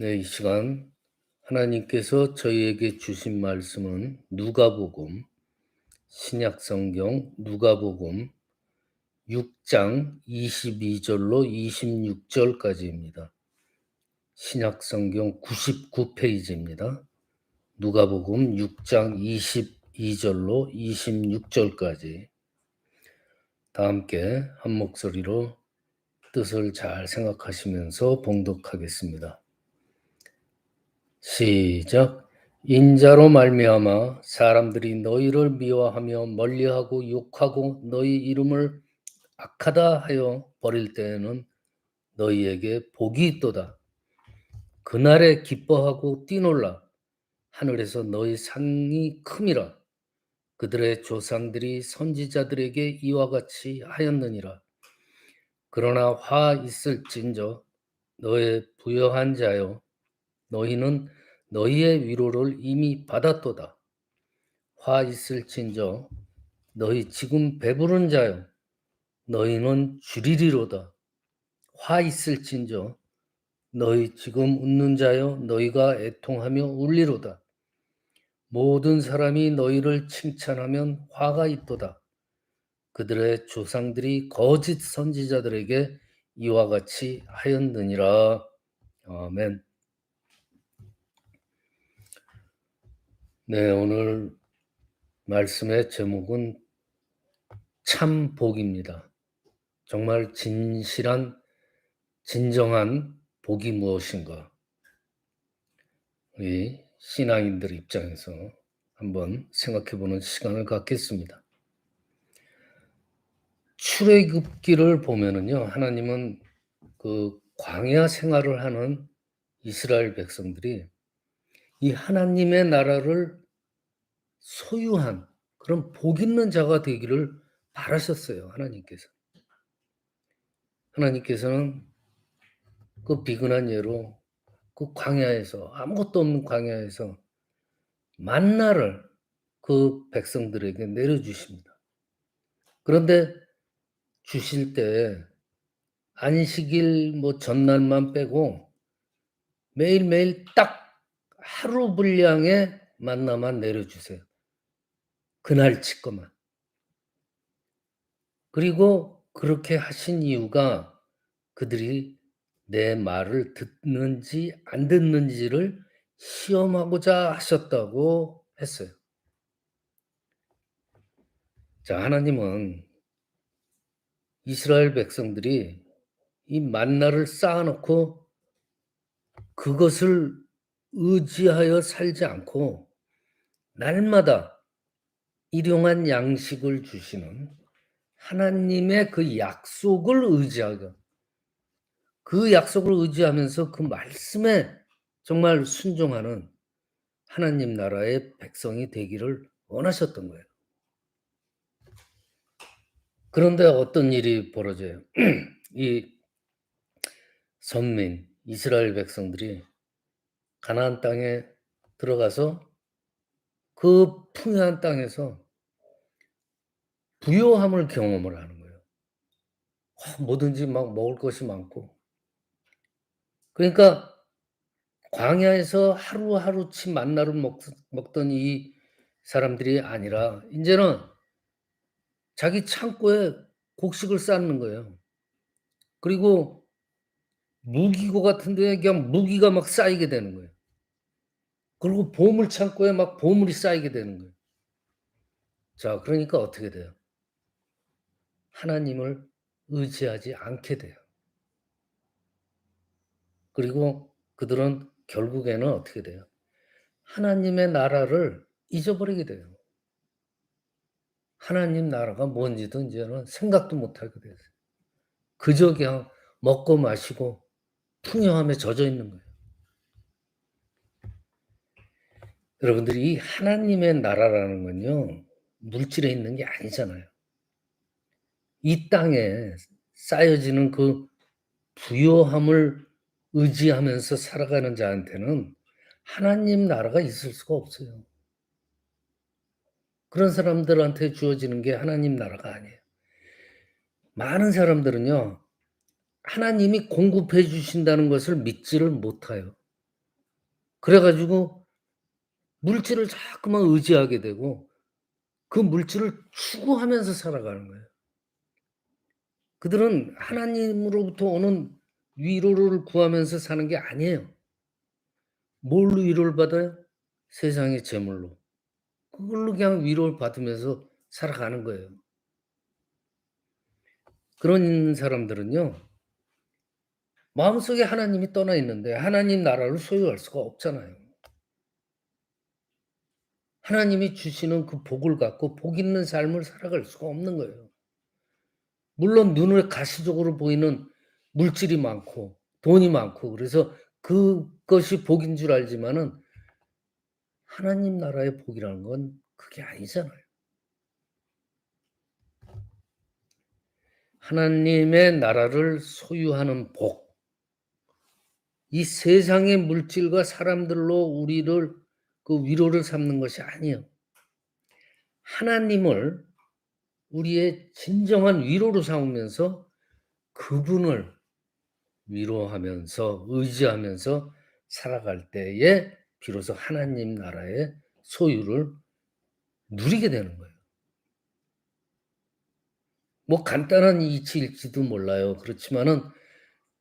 네, 이 시간 하나님께서 저희에게 주신 말씀은 누가복음 신약 성경 누가복음 6장 22절로 26절까지입니다. 신약 성경 99페이지입니다. 누가복음 6장 22절로 26절까지 다 함께 한 목소리로 뜻을 잘 생각하시면서 봉독하겠습니다. 시작. 인자로 말미암아 사람들이 너희를 미워하며 멀리하고 욕하고 너희 이름을 악하다 하여 버릴 때에는 너희에게 복이 있도다. 그날에 기뻐하고 뛰놀라. 하늘에서 너희 상이 큼이라. 그들의 조상들이 선지자들에게 이와 같이 하였느니라. 그러나 화 있을진저 너의 부여한 자여 너희는 너희의 위로를 이미 받았도다. 화 있을진저 너희 지금 배부른 자여 너희는 주리리로다. 화 있을진저 너희 지금 웃는 자여 너희가 애통하며 울리로다. 모든 사람이 너희를 칭찬하면 화가 있도다. 그들의 조상들이 거짓 선지자들에게 이와 같이 하였느니라. 아멘. 네, 오늘 말씀의 제목은 참 복입니다. 정말 진실한, 진정한 복이 무엇인가? 우리 신앙인들 입장에서 한번 생각해 보는 시간을 갖겠습니다. 출애굽기를 보면은요, 하나님은 그 광야 생활을 하는 이스라엘 백성들이 이 하나님의 나라를 소유한 그런 복 있는 자가 되기를 바라셨어요. 하나님께서. 하나님께서는 그 비근한 예로 그 광야에서 아무것도 없는 광야에서 만나를 그 백성들에게 내려주십니다. 그런데 주실 때 안식일 뭐 전날만 빼고 매일매일 딱 하루 분량의 만나만 내려주세요. 그날치 것만. 그리고 그렇게 하신 이유가 그들이 내 말을 듣는지 안 듣는지를 시험하고자 하셨다고 했어요. 자, 하나님은 이스라엘 백성들이 이 만나를 쌓아놓고 그것을 의지하여 살지 않고 날마다 일용한 양식을 주시는 하나님의 그 약속을 의지하고 그 약속을 의지하면서 그 말씀에 정말 순종하는 하나님 나라의 백성이 되기를 원하셨던 거예요. 그런데 어떤 일이 벌어져요? 이 선민 이스라엘 백성들이 가나안 땅에 들어가서 그 풍요한 땅에서 부요함을 경험을 하는 거예요. 뭐든지 막 먹을 것이 많고. 그러니까 광야에서 하루하루치 만나를 먹, 먹던 이 사람들이 아니라 이제는 자기 창고에 곡식을 쌓는 거예요. 그리고 무기고 같은 데에 그냥 무기가 막 쌓이게 되는 거예요. 그리고 보물 창고에 막 보물이 쌓이게 되는 거예요. 자, 그러니까 어떻게 돼요? 하나님을 의지하지 않게 돼요. 그리고 그들은 결국에는 어떻게 돼요? 하나님의 나라를 잊어버리게 돼요. 하나님 나라가 뭔지도 이제는 생각도 못하게 돼요. 그저 그냥 먹고 마시고 풍요함에 젖어 있는 거예요. 여러분들이 이 하나님의 나라라는 건요, 물질에 있는 게 아니잖아요. 이 땅에 쌓여지는 그 부요함을 의지하면서 살아가는 자한테는 하나님 나라가 있을 수가 없어요. 그런 사람들한테 주어지는 게 하나님 나라가 아니에요. 많은 사람들은요, 하나님이 공급해 주신다는 것을 믿지를 못해요. 그래 가지고 물질을 자꾸만 의지하게 되고 그 물질을 추구하면서 살아가는 거예요. 그들은 하나님으로부터 오는 위로를 구하면서 사는 게 아니에요. 뭘로 위로를 받아요? 세상의 재물로. 그걸로 그냥 위로를 받으면서 살아가는 거예요. 그런 사람들은요. 마음속에 하나님이 떠나 있는데 하나님 나라를 소유할 수가 없잖아요. 하나님이 주시는 그 복을 갖고 복 있는 삶을 살아갈 수가 없는 거예요. 물론 눈에 가시적으로 보이는 물질이 많고 돈이 많고 그래서 그것이 복인 줄 알지만은 하나님 나라의 복이라는 건 그게 아니잖아요. 하나님의 나라를 소유하는 복. 이 세상의 물질과 사람들로 우리를 그 위로를 삼는 것이 아니에요. 하나님을 우리의 진정한 위로로 삼으면서 그분을 위로하면서 의지하면서 살아갈 때에 비로소 하나님 나라의 소유를 누리게 되는 거예요. 뭐 간단한 이치일지도 몰라요. 그렇지만은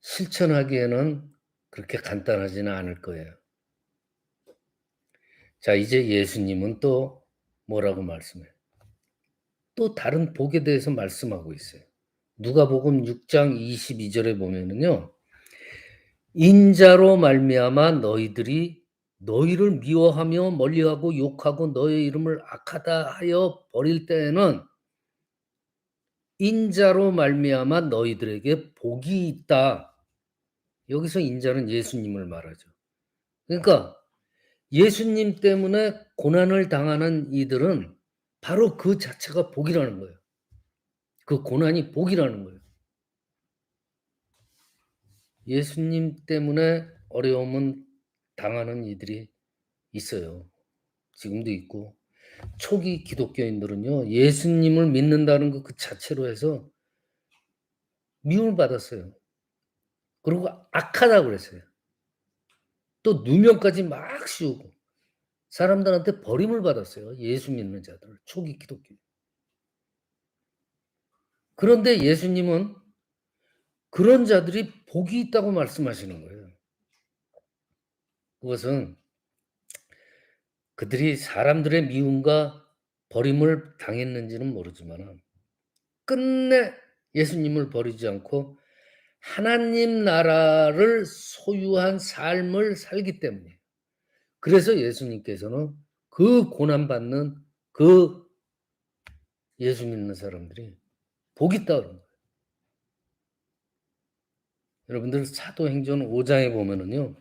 실천하기에는 그렇게 간단하지는 않을 거예요. 자, 이제 예수님은 또 뭐라고 말씀해요? 또 다른 복에 대해서 말씀하고 있어요. 누가복음 6장 22절에 보면은요. 인자로 말미암아 너희들이 너희를 미워하며 멀리하고 욕하고 너의 이름을 악하다 하여 버릴 때에는 인자로 말미암아 너희들에게 복이 있다. 여기서 인자는 예수님을 말하죠. 그러니까 예수님 때문에 고난을 당하는 이들은 바로 그 자체가 복이라는 거예요. 그 고난이 복이라는 거예요. 예수님 때문에 어려움은 당하는 이들이 있어요. 지금도 있고 초기 기독교인들은요 예수님을 믿는다는 것 그 자체로 해서 미움을 받았어요. 그리고 악하다고 그랬어요. 또 누명까지 막 씌우고 사람들한테 버림을 받았어요. 예수 믿는 자들 초기 기독교. 그런데 예수님은 그런 자들이 복이 있다고 말씀하시는 거예요. 그것은 그들이 사람들의 미움과 버림을 당했는지는 모르지만 끝내 예수님을 버리지 않고 하나님 나라를 소유한 삶을 살기 때문에 그래서 예수님께서는 그 고난받는 그 예수 믿는 사람들이 복 있다 그런 거예요. 여러분들 사도행전 5장에 보면은요.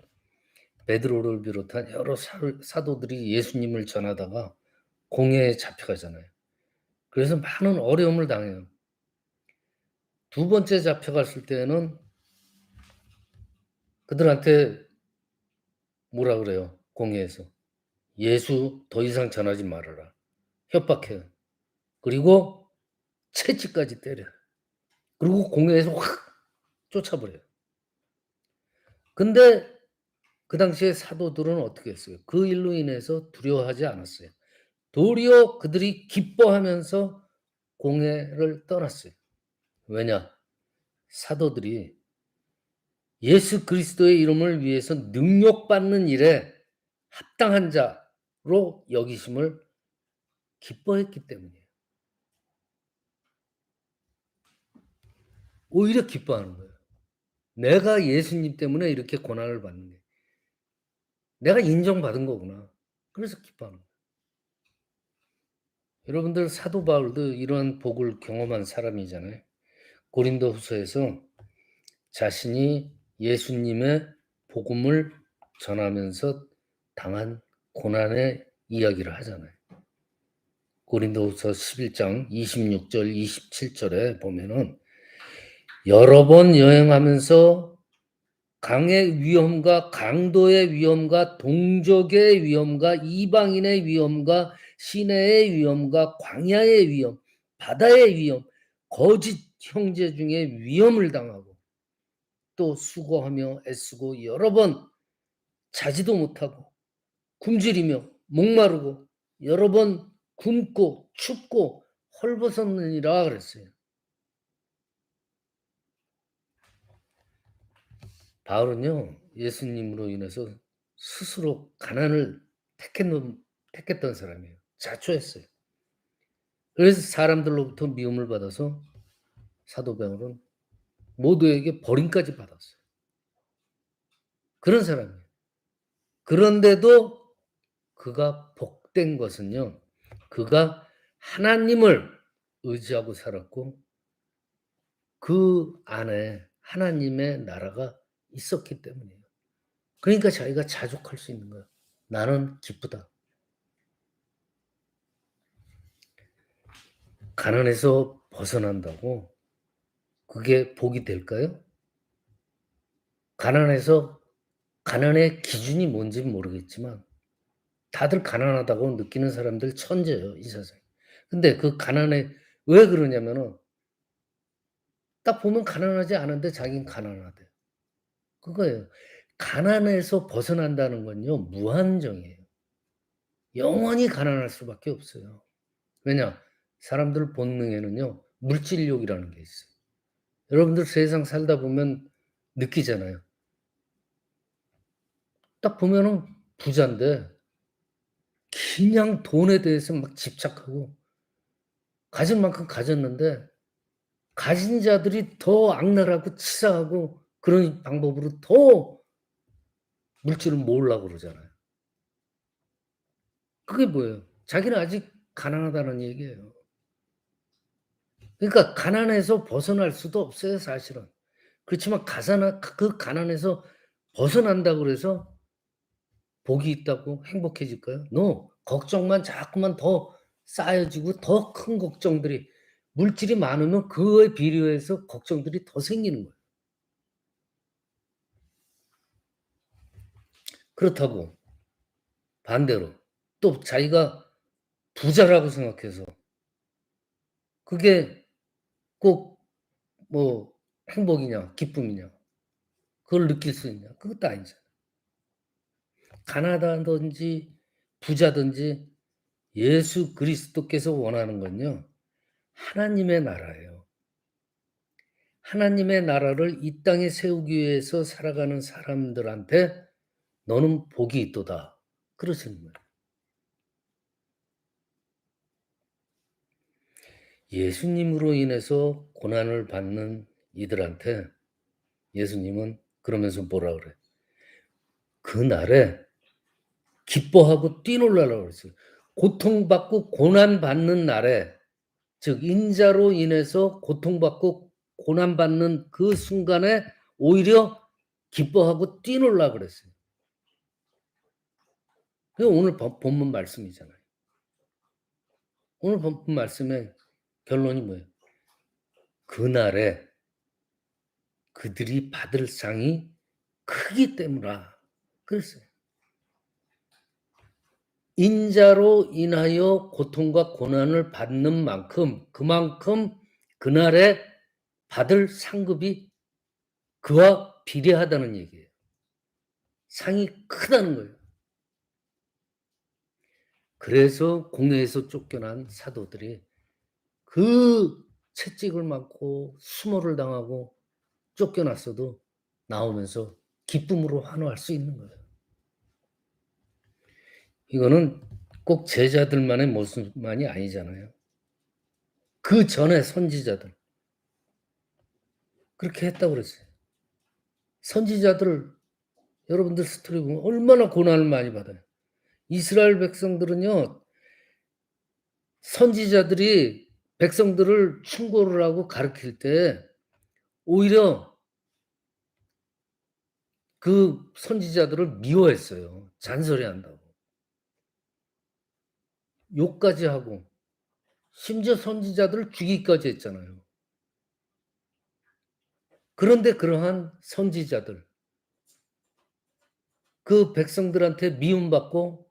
베드로를 비롯한 여러 사도들이 예수님을 전하다가 공회에 잡혀가잖아요. 그래서 많은 어려움을 당해요. 두 번째 잡혀갔을 때는 그들한테 뭐라 그래요? 공회에서. 예수 더 이상 전하지 말아라. 협박해요. 그리고 채찍까지 때려. 그리고 공회에서 확 쫓아버려요. 근데 그 당시에 사도들은 어떻게 했어요? 그 일로 인해서 두려워하지 않았어요. 도리어 그들이 기뻐하면서 공회를 떠났어요. 왜냐? 사도들이 예수 그리스도의 이름을 위해서 능력받는 일에 합당한 자로 여기심을 기뻐했기 때문이에요. 오히려 기뻐하는 거예요. 내가 예수님 때문에 이렇게 고난을 받는 게 내가 인정받은 거구나. 그래서 기뻐하는 거예요. 여러분들 사도 바울도 이런 복을 경험한 사람이잖아요. 고린도 후서에서 자신이 예수님의 복음을 전하면서 당한 고난의 이야기를 하잖아요. 고린도후서 11장 26절 27절에 보면은 여러 번 여행하면서 강의 위험과 강도의 위험과 동족의 위험과 이방인의 위험과 시내의 위험과 광야의 위험, 바다의 위험, 거짓 형제 중에 위험을 당하고 또 수고하며 애쓰고 여러 번 자지도 못하고 굶주리며 목마르고 여러 번 굶고 춥고 헐벗었느니라 그랬어요. 바울은요 예수님으로 인해서 스스로 가난을 택했던, 택했던 사람이에요. 자초했어요. 그래서 사람들로부터 미움을 받아서 사도 바울은 모두에게 버림까지 받았어요. 그런 사람이에요. 그런데도 그가 복된 것은요. 그가 하나님을 의지하고 살았고 그 안에 하나님의 나라가 있었기 때문이에요. 그러니까 자기가 자족할 수 있는 거예요. 나는 기쁘다. 가난에서 벗어난다고 그게 복이 될까요? 가난해서 가난의 기준이 뭔지 모르겠지만 다들 가난하다고 느끼는 사람들 천재예요, 이 세상에. 근데 그 가난에 왜 그러냐면은 딱 보면 가난하지 않은데 자기는 가난하대. 그거예요. 가난에서 벗어난다는 건요, 무한정이에요. 영원히 가난할 수밖에 없어요. 왜냐? 사람들 본능에는요, 물질욕이라는 게 있어요. 여러분들 세상 살다 보면 느끼잖아요. 딱 보면은 부잔데 그냥 돈에 대해서 막 집착하고 가질 만큼 가졌는데 가진 자들이 더 악랄하고 치사하고 그런 방법으로 더 물질을 모으려고 그러잖아요. 그게 뭐예요? 자기는 아직 가난하다는 얘기예요. 그러니까 가난에서 벗어날 수도 없어요, 사실은. 그렇지만 가사나 그 가난에서 벗어난다고 그래서 복이 있다고 행복해질까요? No. 걱정만 자꾸만 더 쌓여지고 더 큰 걱정들이 물질이 많으면 그거에 비례해서 걱정들이 더 생기는 거예요. 그렇다고 반대로 또 자기가 부자라고 생각해서 그게 꼭 뭐 행복이냐 기쁨이냐 그걸 느낄 수 있냐 그것도 아니잖아요. 가난하든지 부자든지 예수 그리스도께서 원하는 건요. 하나님의 나라예요. 하나님의 나라를 이 땅에 세우기 위해서 살아가는 사람들한테 너는 복이 있도다. 그러시는 거예요. 예수님으로 인해서 고난을 받는 이들한테 예수님은 그러면서 뭐라 그래? 그날에 기뻐하고 뛰놀라라고 그랬어요. 고통받고 고난받는 날에 즉 인자로 인해서 고통받고 고난받는 그 순간에 오히려 기뻐하고 뛰놀라 그랬어요. 오늘 본문 말씀이잖아요. 오늘 본문 말씀의 결론이 뭐예요? 그날에 그들이 받을 상이 크기 때문이라 그랬어요. 인자로 인하여 고통과 고난을 받는 만큼 그만큼 그날에 받을 상급이 그와 비례하다는 얘기예요. 상이 크다는 거예요. 그래서 공회에서 쫓겨난 사도들이 그 채찍을 맞고 수모를 당하고 쫓겨났어도 나오면서 기쁨으로 환호할 수 있는 거예요. 이거는 꼭 제자들만의 모습만이 아니잖아요. 그 전에 선지자들 그렇게 했다고 그랬어요. 선지자들 여러분들 스토리 보면 얼마나 고난을 많이 받아요. 이스라엘 백성들은요 선지자들이 백성들을 충고를 하고 가르칠 때 오히려 그 선지자들을 미워했어요. 잔소리한다고. 욕까지 하고 심지어 선지자들을 죽이기까지 했잖아요. 그런데 그러한 선지자들 그 백성들한테 미움받고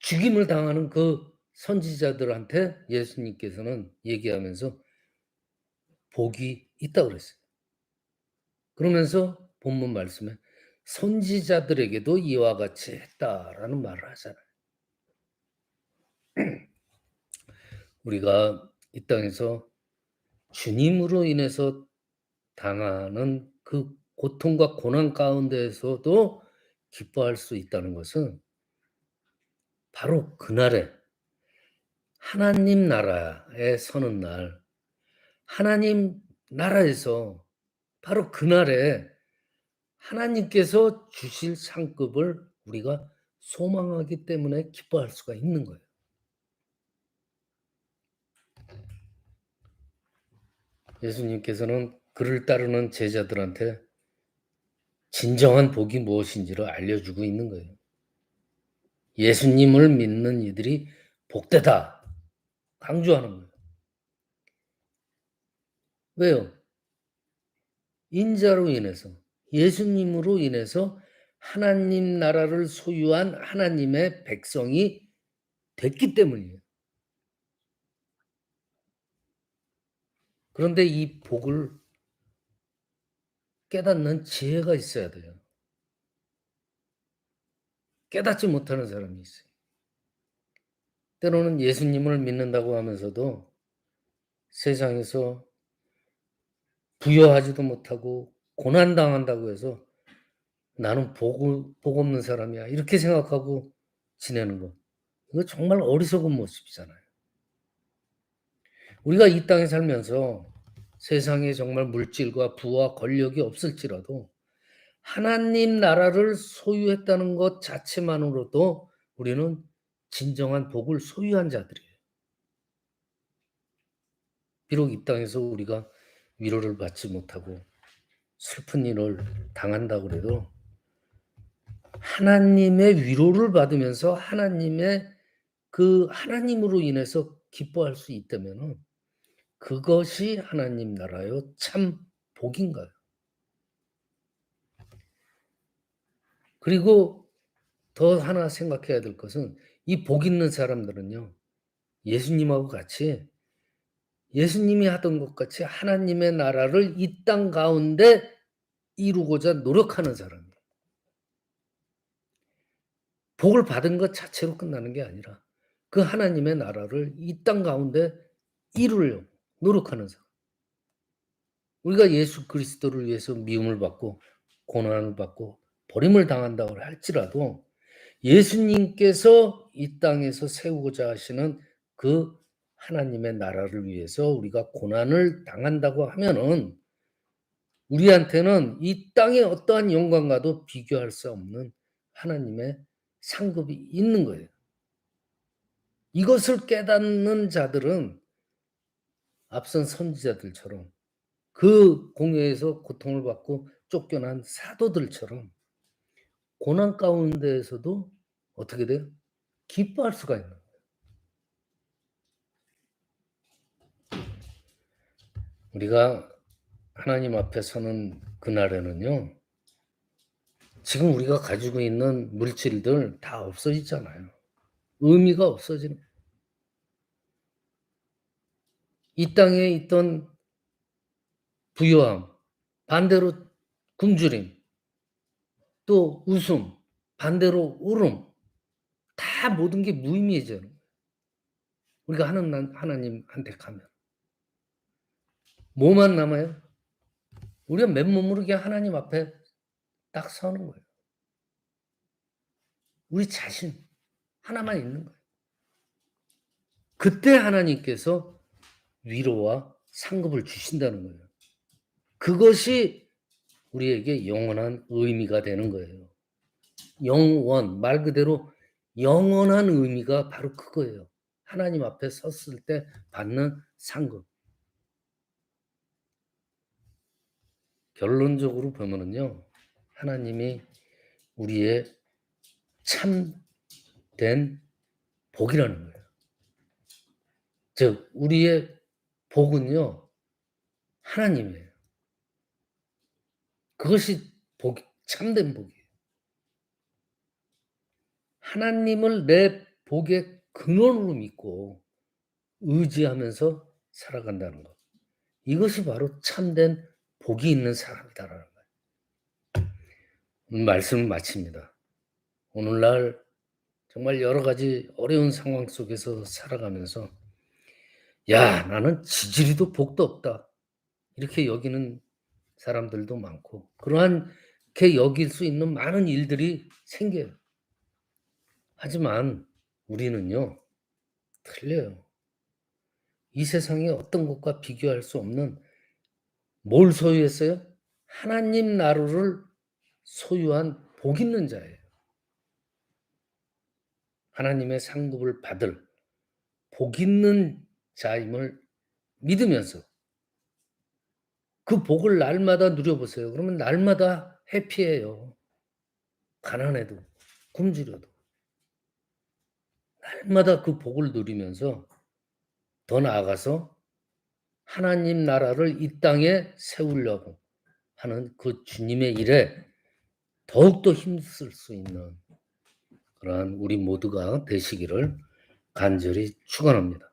죽임을 당하는 그 선지자들한테 예수님께서는 얘기하면서 복이 있다고 그랬어요. 그러면서 본문 말씀에 선지자들에게도 이와 같이 했다라는 말을 하잖아요. 우리가 이 땅에서 주님으로 인해서 당하는 그 고통과 고난 가운데에서도 기뻐할 수 있다는 것은 바로 그날에 하나님 나라에 서는 날, 하나님 나라에서 바로 그날에 하나님께서 주실 상급을 우리가 소망하기 때문에 기뻐할 수가 있는 거예요. 예수님께서는 그를 따르는 제자들한테 진정한 복이 무엇인지를 알려주고 있는 거예요. 예수님을 믿는 이들이 복되다. 강조하는 거예요. 왜요? 인자로 인해서, 예수님으로 인해서 하나님 나라를 소유한 하나님의 백성이 됐기 때문이에요. 그런데 이 복을 깨닫는 지혜가 있어야 돼요. 깨닫지 못하는 사람이 있어요. 때로는 예수님을 믿는다고 하면서도 세상에서 부여하지도 못하고 고난당한다고 해서 나는 복, 복 없는 사람이야. 이렇게 생각하고 지내는 거. 이거 정말 어리석은 모습이잖아요. 우리가 이 땅에 살면서 세상에 정말 물질과 부와 권력이 없을지라도 하나님 나라를 소유했다는 것 자체만으로도 우리는 진정한 복을 소유한 자들이에요. 비록 이 땅에서 우리가 위로를 받지 못하고 슬픈 일을 당한다고 그래도 하나님의 위로를 받으면서 하나님의 그 하나님으로 인해서 기뻐할 수 있다면 그것이 하나님 나라요 참 복인가요? 그리고 더 하나 생각해야 될 것은 이 복 있는 사람들은요 예수님하고 같이 예수님이 하던 것 같이 하나님의 나라를 이 땅 가운데 이루고자 노력하는 사람이에요. 복을 받은 것 자체로 끝나는 게 아니라 그 하나님의 나라를 이 땅 가운데 이루려고 노력하는 사람. 우리가 예수 그리스도를 위해서 미움을 받고 고난을 받고 버림을 당한다고 할지라도 예수님께서 이 땅에서 세우고자 하시는 그 하나님의 나라를 위해서 우리가 고난을 당한다고 하면은 우리한테는 이 땅의 어떠한 영광과도 비교할 수 없는 하나님의 상급이 있는 거예요. 이것을 깨닫는 자들은 앞선 선지자들처럼 그 공회에서 고통을 받고 쫓겨난 사도들처럼 고난 가운데에서도 어떻게 돼요? 기뻐할 수가 있는. 우리가 하나님 앞에 서는 그날에는요, 지금 우리가 가지고 있는 물질들 다 없어지잖아요. 의미가 없어지는. 이 땅에 있던 부유함, 반대로 굶주림, 또 웃음, 반대로 울음, 다 모든 게 무의미해져요. 우리가 하는 하나님한테 가면. 뭐만 남아요? 우리가 맨몸으로 그냥 하나님 앞에 딱 서는 거예요. 우리 자신 하나만 있는 거예요. 그때 하나님께서 위로와 상급을 주신다는 거예요. 그것이 우리에게 영원한 의미가 되는 거예요. 영원, 말 그대로 영원한 의미가 바로 그거예요. 하나님 앞에 섰을 때 받는 상급. 결론적으로 보면은요, 하나님이 우리의 참된 복이라는 거예요. 즉, 우리의 복은요, 하나님이에요. 그것이 복, 참된 복이에요. 하나님을 내 복의 근원으로 믿고 의지하면서 살아간다는 것. 이것이 바로 참된 복이 있는 사람이다라는 거예요. 음 말씀을 마칩니다. 오늘날 정말 여러 가지 어려운 상황 속에서 살아가면서 '야 나는 지지리도 복도 없다.' 이렇게 여기는 사람들도 많고 그러한 게 여길 수 있는 많은 일들이 생겨요. 하지만 우리는요 틀려요. 이 세상의 어떤 것과 비교할 수 없는 뭘 소유했어요? 하나님 나라를 소유한 복 있는 자예요. 하나님의 상급을 받을 복 있는 자임을 믿으면서 그 복을 날마다 누려보세요. 그러면 날마다 해피해요. 가난해도 굶주려도. 날마다 그 복을 누리면서 더 나아가서 하나님 나라를 이 땅에 세우려고 하는 그 주님의 일에 더욱더 힘쓸 수 있는 그러한 우리 모두가 되시기를 간절히 축원합니다.